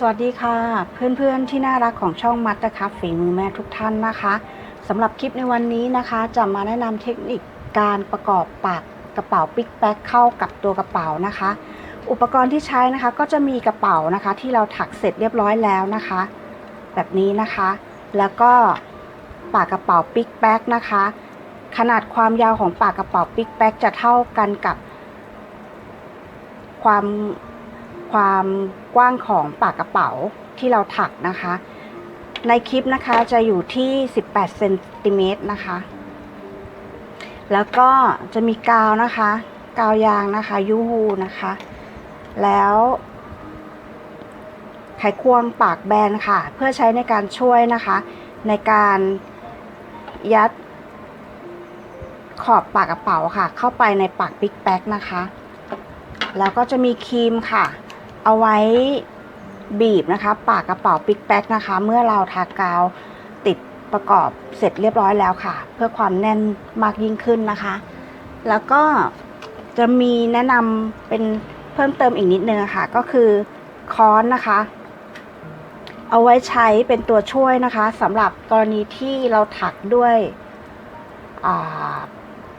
สวัสดีค่ะ เพื่อนๆที่น่ารักของช่องมัตนะคะฝีมือแม่ทุกท่านนะคะสำหรับคลิปในวันนี้นะคะ จะมาแนะนำเทคนิคการประกอบปากกระเป๋าปิ๊กแป๊กเข้ากับตัวกระเป๋านะคะ อุปกรณ์ที่ใช้นะคะก็จะมีกระเป๋านะคะ ที่เราถักเสร็จเรียบร้อยแล้วนะคะ แบบนี้นะคะ แล้วก็ปากกระเป๋าปิ๊กแป๊กนะคะ ขนาดความยาวของปากกระเป๋าปิ๊กแป๊กจะเท่ากันกับ ความความ กว้างของปากกระเป๋าที่เราถักนะคะ ในคลิปนะคะจะอยู่ที่ 18เซนติเมตรนะคะ แล้วก็จะมีกาวนะคะ กาวยางนะคะยูฮูนะคะ แล้วไขควงปากแบนค่ะ เพื่อใช้ในการช่วยนะคะ ในการยัดขอบปากกระเป๋าค่ะ เข้าไปในปากปิ๊กแป๊กนะคะ แล้วก็จะมีครีมค่ะ เอาไว้บีบนะคะ ปากกระเป๋าปิ๊กแป๊กนะคะ เมื่อเราทากาวติดประกอบเสร็จเรียบร้อยแล้วค่ะ เพื่อความแน่นมากยิ่งขึ้นนะคะ แล้วก็จะมีแนะนำเป็นเพิ่มเติมอีกนิดนึงค่ะ ก็คือค้อนนะคะ เอาไว้ใช้เป็นตัวช่วยนะคะสำหรับกรณีที่เราถักด้วยอ่า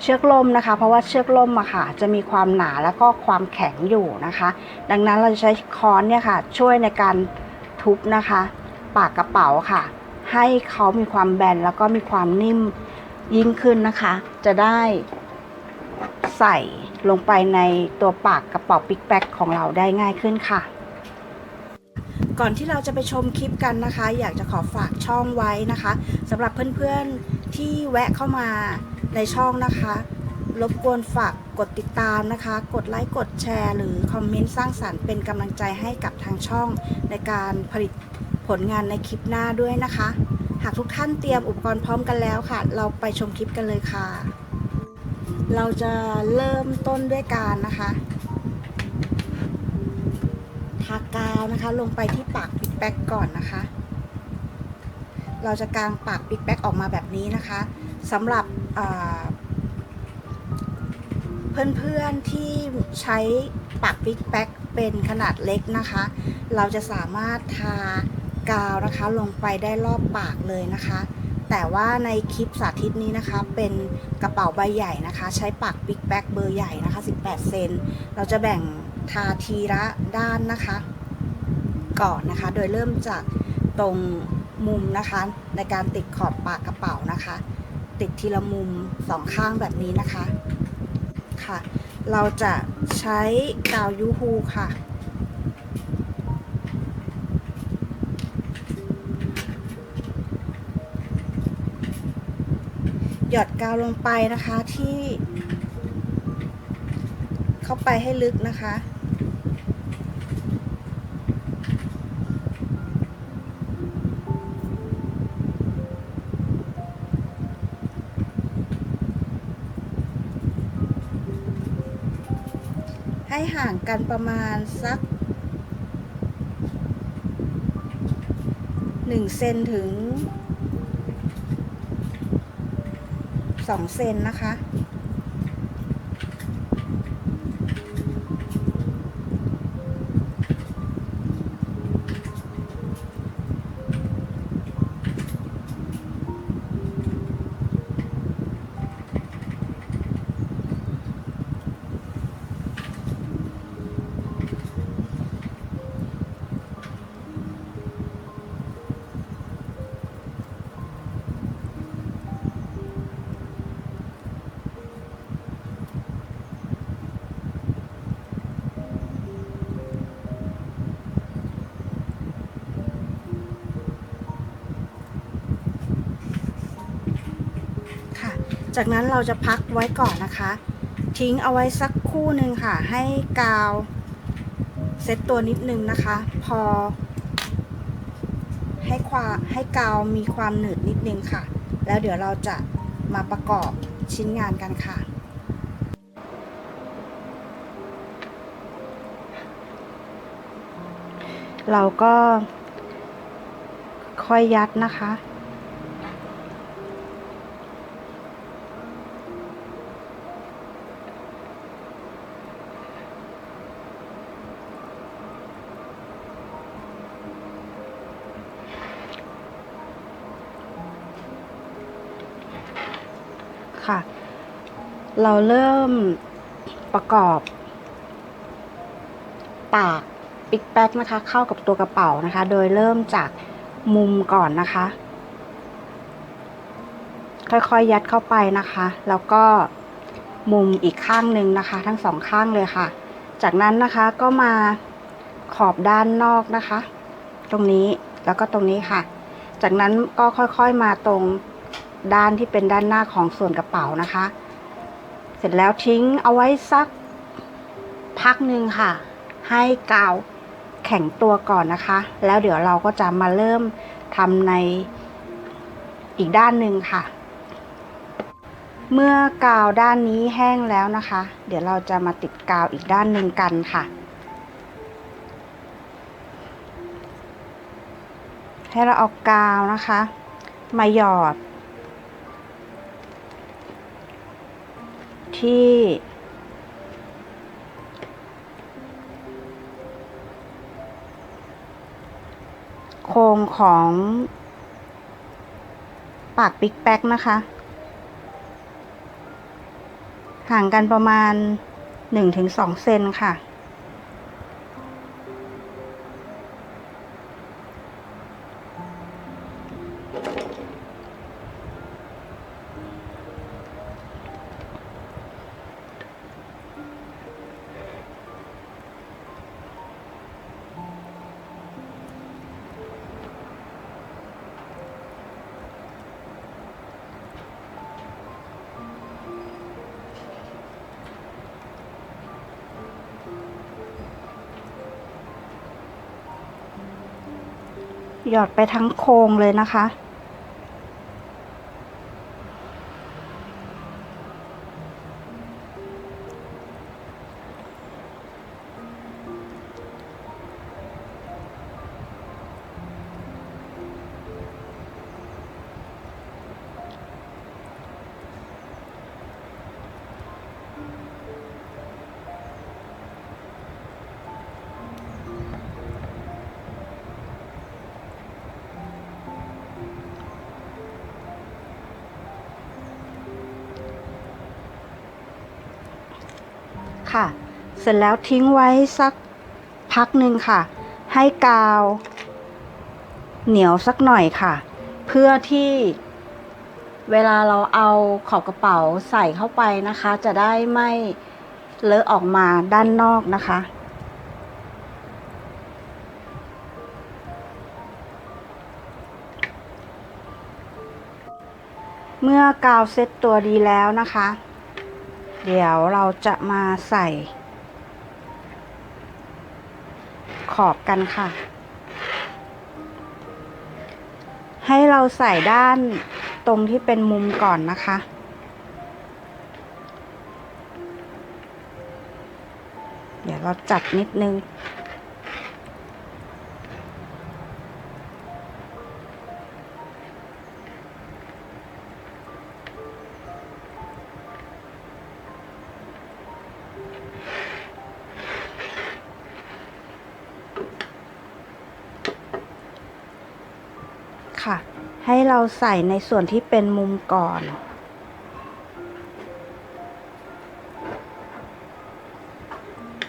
เชือกล่มนะคะ เพราะว่าเชือกล่มอะค่ะจะมีความหนาแล้วก็ความแข็งอยู่นะคะ ดังนั้นเราจะใช้ค้อนเนี่ยค่ะช่วยในการทุบนะคะ ปากกระเป๋าค่ะ ให้เขามีความแบนแล้วก็มีความนิ่มยิ่งขึ้นนะคะ จะได้ใส่ลงไปในตัวปากกระเป๋าปิ๊กแป๊กของเราได้ง่ายขึ้นค่ะก่อนที่เราจะไปชมคลิปกันนะคะ อยากจะขอฝากช่องไว้นะคะสำหรับเพื่อนๆที่แวะเข้ามา ในช่องนะคะ รบกวนฝากกดติดตามนะคะ กดไลค์กดแชร์ หรือคอมเมนต์สร้างสารรค์เป็นกำลังใจให้กับทางช่องในการผลิตผลงานในคลิปหน้าด้วยนะคะ หากทุกท่านเตรียมอุปกรณ์พร้อมกันแล้วค่ะ เราไปชมคลิปกันเลยค่ะ เราจะเริ่มต้นด้วยการนะคะทากาวนะคะ ลงไปที่ปากปิ๊กแป๊กก่อนนะคะ เราจะกางปากปิ๊กแป๊กออกมาแบบนี้นะคะ สำหรับเพื่อนๆที่ใช้ปากปิกแป๊กเป็นขนาดเล็กนะคะ เราจะสามารถทากาวนะคะลงไปได้รอบปากเลยนะคะ แต่ว่าในคลิปสาธิตนี้นะคะ เป็นกระเป๋าใบใหญ่นะคะ ใช้ปากปิกแป๊กเบอร์ใหญ่นะคะ 18 เซนเราจะแบ่งทาทีละด้านนะคะ ก่อนนะคะ โดยเริ่มจากตรงมุมนะคะ ในการติดขอบปากกระเป๋านะคะ ติดทีละมุมสองข้างแบบนี้นะคะค่ะ เราจะใช้กาวยูฮูค่ะหยอดกาวลงไปนะคะที่ เข้าไปให้ลึกนะคะ ให้ห่างกันประมาณสักหนึ่งเซนถึงสองเซนนะคะ จากนั้นเราจะพักไว้ก่อนนะคะ ทิ้งเอาไว้สักคู่หนึ่งค่ะ ให้กาวเซตตัวนิดนึงนะคะ พอ ให้ความให้กาวมีความหนืดนิดนึงค่ะ แล้วเดี๋ยวเราจะมาประกอบชิ้นงานกันค่ะเราก็ค่อยยัดนะคะ เราเริ่มประกอบ ปากปิ๊กแป๊กนะคะ เข้ากับตัวกระเป๋านะคะ โดยเริ่มจากมุมก่อนนะคะ ค่อยๆยัดเข้าไปนะคะ แล้วก็มุมอีกข้างหนึ่งนะคะ ทั้งสองข้างเลยค่ะ จากนั้นนะคะก็มาขอบด้านนอกนะคะ ตรงนี้แล้วก็ตรงนี้ค่ะ จากนั้นก็ค่อยๆมาตรง ด้านที่เป็นด้านหน้าของส่วนกระเป๋านะคะ เสร็จแล้วทิ้งเอาไว้สักพักหนึ่งค่ะ ให้กาวแข็งตัวก่อนนะคะ แล้วเดี๋ยวเราก็จะมาเริ่มทำในอีกด้านหนึ่งค่ะ เมื่อกาวด้านนี้แห้งแล้วนะคะ เดี๋ยวเราจะมาติดกาวอีกด้านหนึ่งกันค่ะ ให้เราเอากาวนะคะ มาหยอด ที่โครงของปากปิ๊กแป๊กนะคะ ห่างกันประมาณ 1-2 เซนค่ะ หยอดไปทั้งโครงเลยนะคะ ค่ะ เสร็จแล้วทิ้งไว้สักพักหนึ่งค่ะ ให้กาว เหนียวสักหน่อยค่ะ เพื่อที่เวลาเราเอาขอบกระเป๋าใส่เข้าไปนะคะ จะได้ไม่เลอะออกมาด้านนอกนะคะเมื่อกาวเซ็ตตัวดีแล้วนะคะ เดี๋ยวเราจะมาใส่ ขอบกันค่ะ ให้เราใส่ด้านตรงที่เป็นมุมก่อนนะคะ เดี๋ยวเราจัดนิดนึง ให้เราใส่ในส่วนที่เป็นมุมก่อน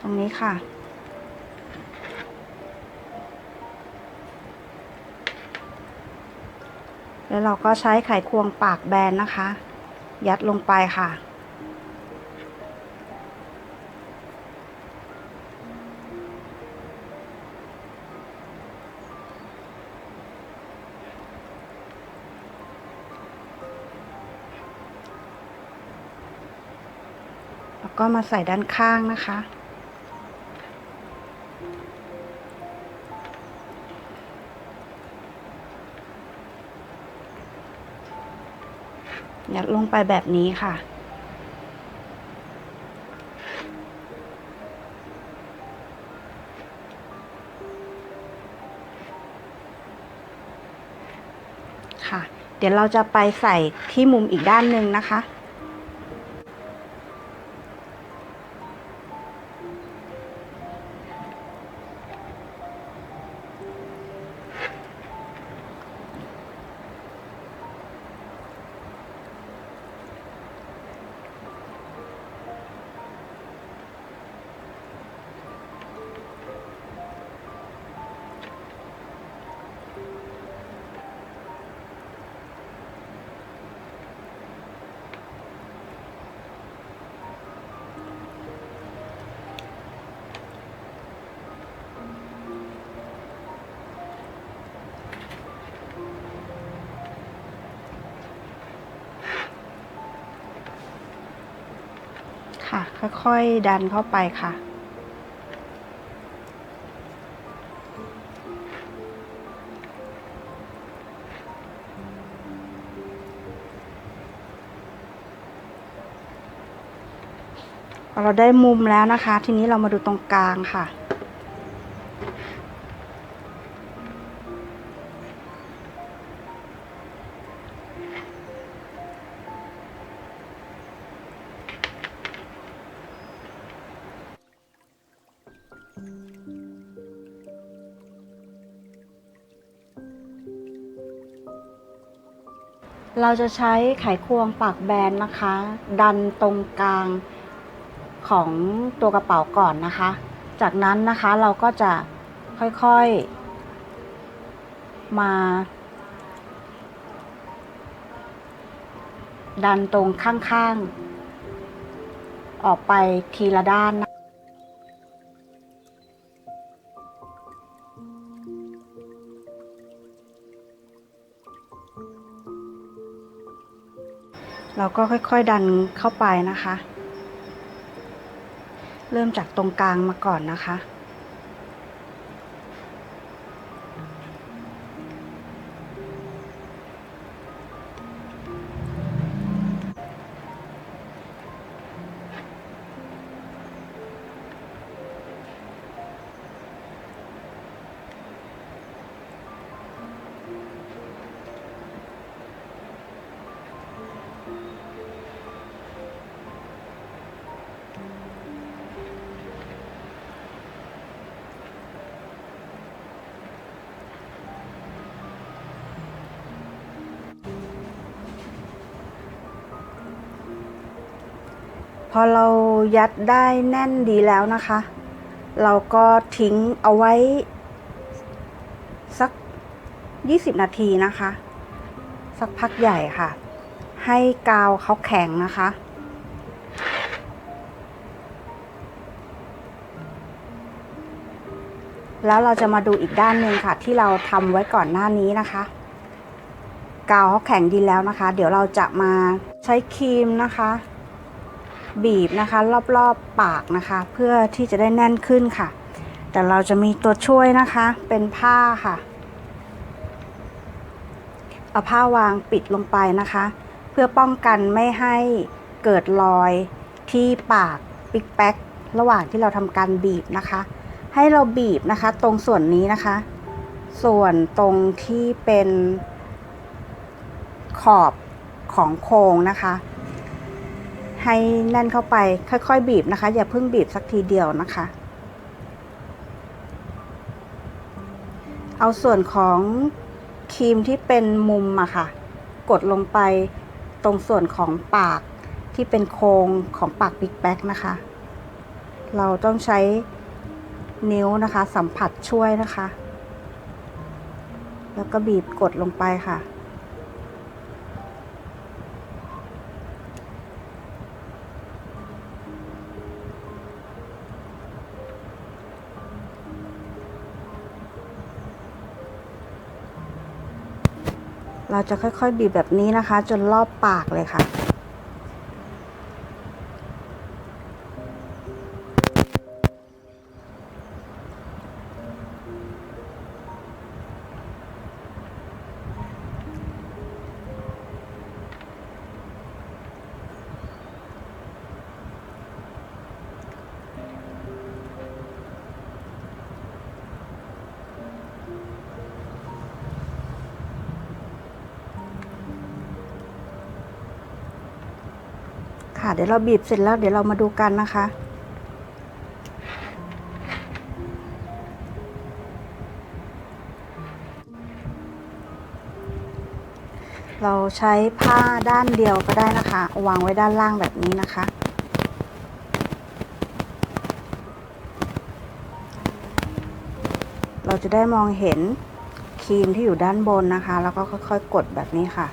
ตรงนี้ค่ะ แล้วเราก็ใช้ไขควงปากแบนนะคะ ยัดลงไปค่ะ ก็มาใส่ด้านข้างนะคะ ยัดลงไปแบบนี้ค่ะค่ะ เดี๋ยวเราจะไปใส่ที่มุมอีกด้านหนึ่งนะคะ ค่ะค่อยๆดันเข้าไปค่ะ เราได้มุมแล้วนะคะ ทีนี้เรามาดูตรงกลางค่ะ เราจะใช้ไขควงปากแบนนะคะ ดันตรงกลางของตัวกระเป๋าก่อนนะคะ จากนั้นนะคะเราก็จะค่อยๆ มา ดันตรงข้างๆ ออกไปทีละด้าน เราก็ค่อยๆดันเข้าไปนะคะ เริ่มจากตรงกลางมาก่อนนะคะ พอเรายัดได้แน่นดีแล้วนะคะ เราก็ทิ้งเอาไว้ สัก 20 นาทีนะคะ สักพักใหญ่ค่ะ ให้กาวเขาแข็งนะคะแล้วเราจะมาดูอีกด้านหนึ่งค่ะ ที่เราทำไว้ก่อนหน้านี้นะคะ กาวเขาแข็งดีแล้วนะคะ เดี๋ยวเราจะมาใช้ครีมนะคะ บีบนะคะ รอบๆปากนะคะ เพื่อที่จะได้แน่นขึ้นค่ะ แต่เราจะมีตัวช่วยนะคะเป็นผ้าค่ะ เอาผ้าวางปิดลงไปนะคะ เพื่อป้องกันไม่ให้เกิดรอยที่ปากปิกแป๊กระหว่างที่เราทำการบีบนะคะ ให้เราบีบนะคะ ตรงส่วนนี้นะคะ ส่วนตรงที่เป็นขอบของโครงนะคะ ให้แน่นเข้าไป ค่อย ๆ บีบนะคะ อย่าเพิ่งบีบสักทีเดียวนะคะ เอาส่วนของครีมที่เป็นมุมอะค่ะ กดลงไปตรงส่วนของปากที่เป็นโครงของปากบิ๊กแบ็กนะคะ เราต้องใช้นิ้วนะคะ สัมผัสช่วยนะคะ แล้วก็บีบกดลงไปค่ะ เราจะค่อยๆบีบแบบนี้นะคะ จนรอบปากเลยค่ะ ค่ะ เดี๋ยวเราบีบเสร็จแล้วเดี๋ยวเรามาดูกันนะคะ เราใช้ผ้าด้านเดียวก็ได้นะคะ วางไว้ด้านล่างแบบนี้นะคะเราจะได้มองเห็นครีมที่อยู่ด้านบนนะคะ แล้วก็ค่อยๆ กดแบบนี้ค่ะ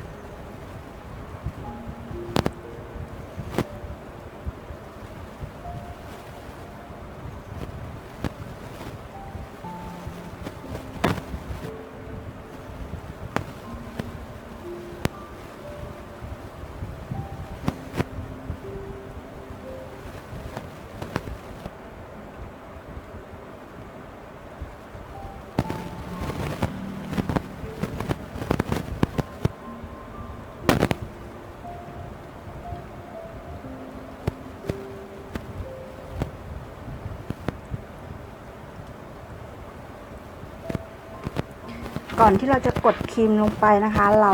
ก่อนที่เราจะกดครีมลงไปนะคะ เรา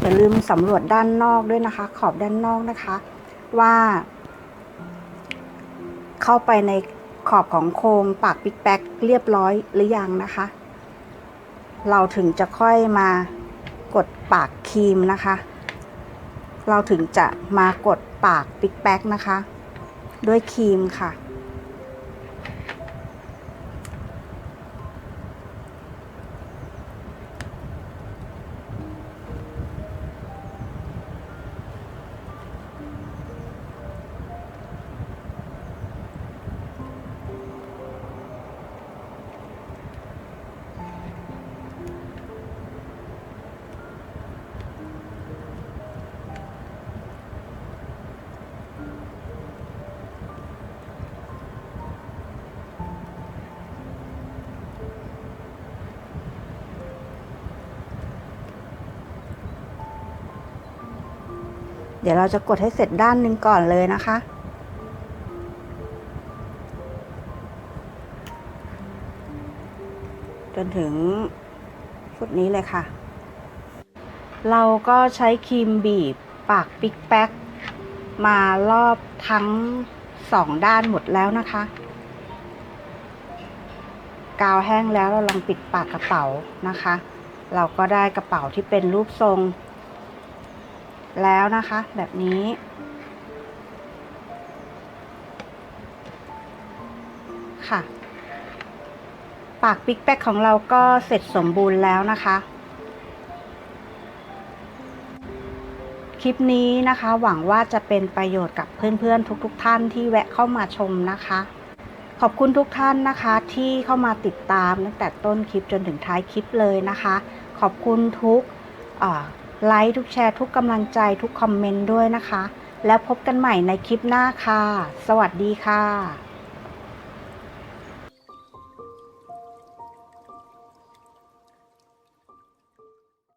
อย่าลืมสำรวจด้านนอกด้วยนะคะ ขอบด้านนอกนะคะ ว่า เข้าไปในขอบของโครงปากปิ๊กแป๊กเรียบร้อยหรือยังนะคะ เราถึงจะค่อยมากดปากครีมนะคะ เราถึงจะมากดปากปิ๊กแป๊กนะคะ ด้วยครีมค่ะ ดี๋ยวเราจะกดให้เสร็จด้านหนึ่งก่อนเลยนะคะ จนถึงฟุตนี้เลยค่ะ เราก็ใช้ครีมบีบปากปิ๊กแป๊กมารอบทั้งสองด้านหมดแล้วนะคะ กาวแห้งแล้วเราลองปิดปากกระเป๋านะคะ เราก็ได้กระเป๋าที่เป็นรูปทรง แล้วนะคะ แบบนี้ ค่ะ ปากปิ๊กแป๊กของเราก็เสร็จสมบูรณ์แล้วนะคะ คลิปนี้นะคะ หวังว่าจะเป็นประโยชน์กับเพื่อนๆ ทุกๆทท่านที่แวะเข้ามาชมนะคะขอบคุณทุกท่านนะคะที่เข้ามาติดตามตั้งแต่ต้นคลิปจนถึงท้ายคลิปเลยนะคะ ขอบคุณทุก ไลค์ทุกแชร์ทุกกำลังใจทุกคอมเมนต์ด้วยนะคะ แล้วพบกันใหม่ในคลิปหน้าค่ะ สวัสดีค่ะ